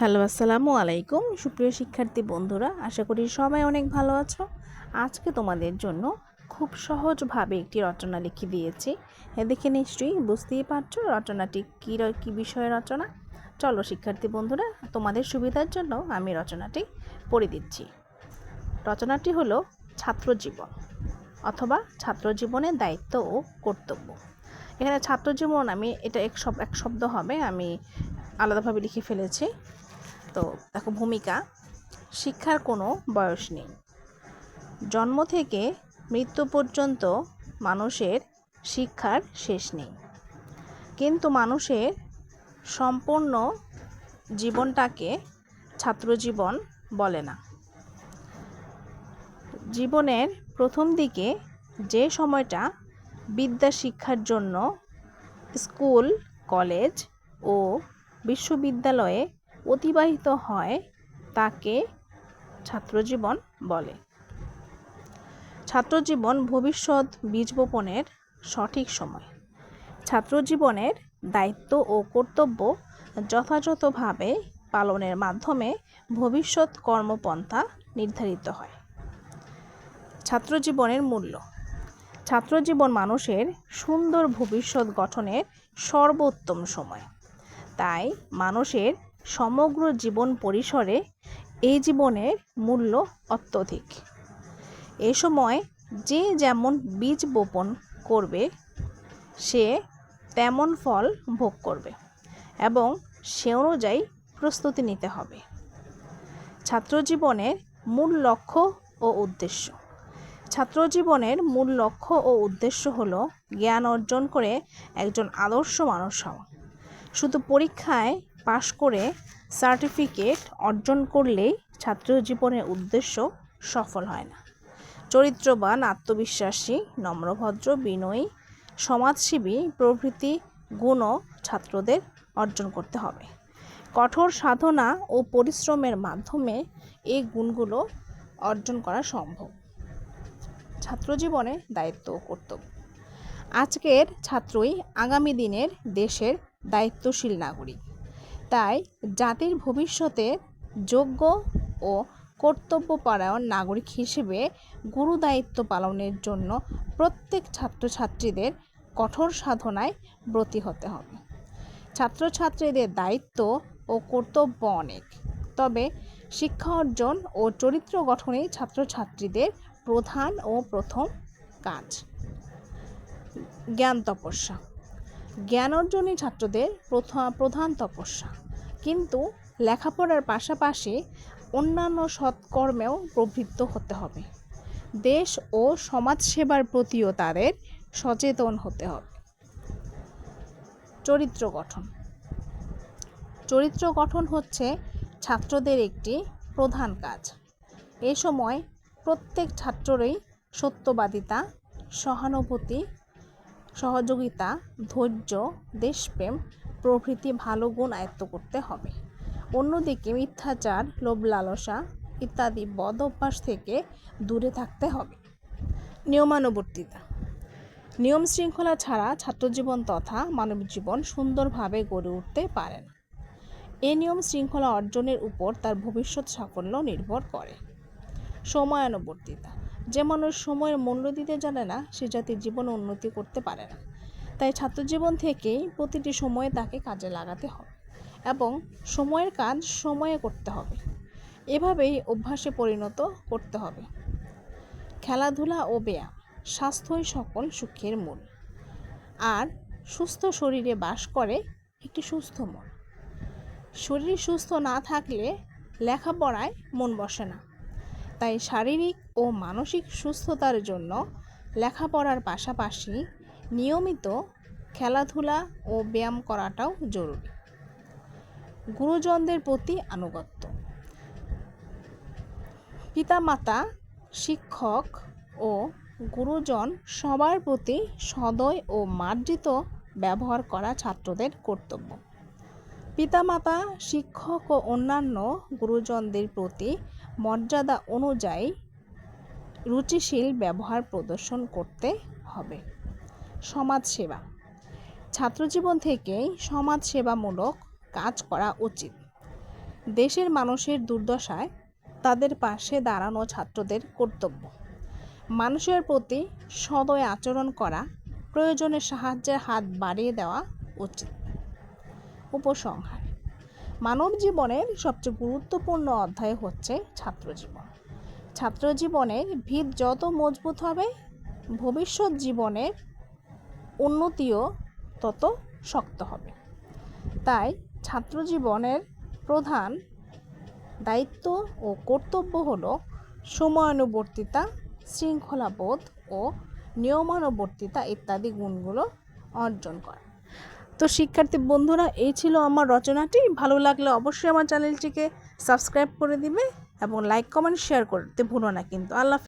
Hello, আসসালামু আলাইকুম। সুপ্রিয় শিক্ষার্থী বন্ধুরা, আশা করি সবাই অনেক ভালো আছো। আজকে তোমাদের জন্য খুব সহজভাবে একটি রচনা লিখে দিয়েছি। এ দেখে নিশ্চয়ই বুঝতেই পারছ রচনাটি কী কী বিষয়ে রচনা। চলো শিক্ষার্থী বন্ধুরা, তোমাদের সুবিধার জন্য আমি রচনাটি পড়ে দিচ্ছি। রচনাটি হলো ছাত্র জীবন অথবা ছাত্র জীবনের দায়িত্ব ও কর্তব্য। এখানে ছাত্র জীবন আমি, এটা এক এক শব্দ হবে, আমি আলাদাভাবে লিখে ফেলেছি। তো দেখো ভূমিকা, শিক্ষার কোনো বয়স নেই। জন্ম থেকে মৃত্যু পর্যন্ত মানুষের শিক্ষার শেষ নেই। কিন্তু মানুষের সম্পূর্ণ জীবনটাকে ছাত্রজীবন বলে না। জীবনের প্রথম দিকে যে সময়টা বিদ্যা শিক্ষার জন্য স্কুল, কলেজ ও বিশ্ববিদ্যালয়ে অতিবাহিত হয় তাকে ছাত্রজীবন বলে। ছাত্রজীবন ভবিষ্যৎ বীজ বপনের সঠিক সময়। ছাত্রজীবনের দায়িত্ব ও কর্তব্য যথাযথভাবে পালনের মাধ্যমে ভবিষ্যৎ কর্মপন্থা নির্ধারিত হয়। ছাত্রজীবনের মূল্য। ছাত্রজীবন মানুষের সুন্দর ভবিষ্যৎ গঠনের সর্বোত্তম সময়। তাই মানুষের সমগ্র জীবন পরিসরে এই জীবনের মূল্য অত্যধিক। এ সময় যে যেমন বীজ বপন করবে, সে তেমন ফল ভোগ করবে এবং সে অনুযায়ী প্রস্তুতি নিতে হবে। ছাত্রজীবনের মূল লক্ষ্য ও উদ্দেশ্য। ছাত্রজীবনের মূল লক্ষ্য ও উদ্দেশ্য হল জ্ঞান অর্জন করে একজন আদর্শ মানুষ হওয়া। শুধু পরীক্ষায় পাশ করে সার্টিফিকেট অর্জন করলেই ছাত্র জীবনের উদ্দেশ্য সফল হয় না। চরিত্রবান, আত্মবিশ্বাসী, নম্রভদ্র, বিনয়ী, সমাজসেবী প্রভৃতি গুণও ছাত্রদের অর্জন করতে হবে। কঠোর সাধনা ও পরিশ্রমের মাধ্যমে এই গুণগুলো অর্জন করা সম্ভব। ছাত্রজীবনে দায়িত্ব ও কর্তব্য। আজকের ছাত্রই আগামী দিনের দেশের দায়িত্বশীল নাগরিক। তাই জাতির ভবিষ্যতে যোগ্য ও কর্তব্যপরায়ণ নাগরিক হিসেবে গুরু দায়িত্ব পালনের জন্য প্রত্যেক ছাত্রছাত্রীদের কঠোর সাধনায় ব্রতী হতে হবে। ছাত্রছাত্রীদের দায়িত্ব ও কর্তব্য অনেক, তবে শিক্ষা অর্জন ও চরিত্র গঠনেই ছাত্রছাত্রীদের প্রধান ও প্রথম কাজ। জ্ঞান তপস্যা জ্ঞান অর্জনই ছাত্রদের প্রধান তপস্যা। কিন্তু লেখাপড়ার পাশাপাশি অন্যান্য সৎকর্মেও প্রবৃত্ত হতে হবে। দেশ ও সমাজ সেবার প্রতিও তাদের সচেতন হতে হবে। চরিত্র গঠন। চরিত্র গঠন হচ্ছে ছাত্রদের একটি প্রধান কাজ। এ সময় প্রত্যেক ছাত্ররই সত্যবাদিতা, সহানুভূতি সহযোগিতা, ধৈর্য, দেশপ্রেম প্রভৃতি ভালো গুণ আয়ত্ত করতে হবে। অন্যদিকে মিথ্যাচার লোভ লালসা ইত্যাদি বদ অভ্যাস থেকে দূরে থাকতে হবে। নিয়মানুবর্তিতা। নিয়ম শৃঙ্খলা ছাড়া ছাত্রজীবন তথা মানব জীবন সুন্দরভাবে গড়ে উঠতে পারে না। এই নিয়ম শৃঙ্খলা অর্জনের উপর তার ভবিষ্যৎ সাফল্য নির্ভর করে। সময়ানুবর্তিতা। যে মানুষ সময়ের মূল্য দিতে জানে না, সে জাতির জীবন উন্নতি করতে পারে না। তাই ছাত্রজীবন থেকেই প্রতিটি সময়ে তাকে কাজে লাগাতে হবে এবং সময়ের কাজ সময়ে করতে হবে। এভাবেই অভ্যাসে পরিণত করতে হবে। খেলাধুলা ও ব্যায়াম স্বাস্থ্যই সকল সুখের মূল। আর সুস্থ শরীরে বাস করে একটি সুস্থ মন। শরীর সুস্থ না থাকলে লেখাপড়ায় মন বসে না। তাই শারীরিক ও মানসিক সুস্থতার জন্য লেখাপড়ার পাশাপাশি নিয়মিত খেলাধুলা ও ব্যায়াম করাটাও জরুরি। গুরুজনদের প্রতি আনুগত্য। পিতামাতা, শিক্ষক ও গুরুজন সবার প্রতি সদয় ও মার্জিত ব্যবহার করা ছাত্রদের কর্তব্য। পিতামাতা, শিক্ষক ও অন্যান্য গুরুজনদের প্রতি মর্যাদা অনুযায়ী রুচিশীল ব্যবহার প্রদর্শন করতে হবে। সমাজসেবা। ছাত্রজীবন থেকেই সমাজসেবামূলক কাজ করা উচিত। দেশের মানুষের দুর্দশায় তাদের পাশে দাঁড়ানো ছাত্রদের কর্তব্য। মানুষের প্রতি সদয় আচরণ করা প্রয়োজনে সাহায্যের হাত বাড়িয়ে দেওয়া উচিত। উপসংহার। মানব জীবনের সবচেয়ে গুরুত্বপূর্ণ অধ্যায় হচ্ছে ছাত্র জীবন ছাত্র জীবনের ভিত যত মজবুত হবে, ভবিষ্যৎ জীবনের উন্নতিও তত শক্ত হবে। তাই ছাত্র জীবনের প্রধান দায়িত্ব ও কর্তব্য হল সময়ানুবর্তিতা, শৃঙ্খলাবোধ ও নিয়মানুবর্তিতা ইত্যাদি গুণগুলো অর্জন করা। তো শিক্ষার্থী বন্ধুরা, এই ছিল আমার রচনাটি। ভালো লাগলে অবশ্যই আমার চ্যানেলটিকে সাবস্ক্রাইব করে দিবে। এবং লাইক কমেন্ট শেয়ার করতে ভুলো না কিন্তু আল্লাহ।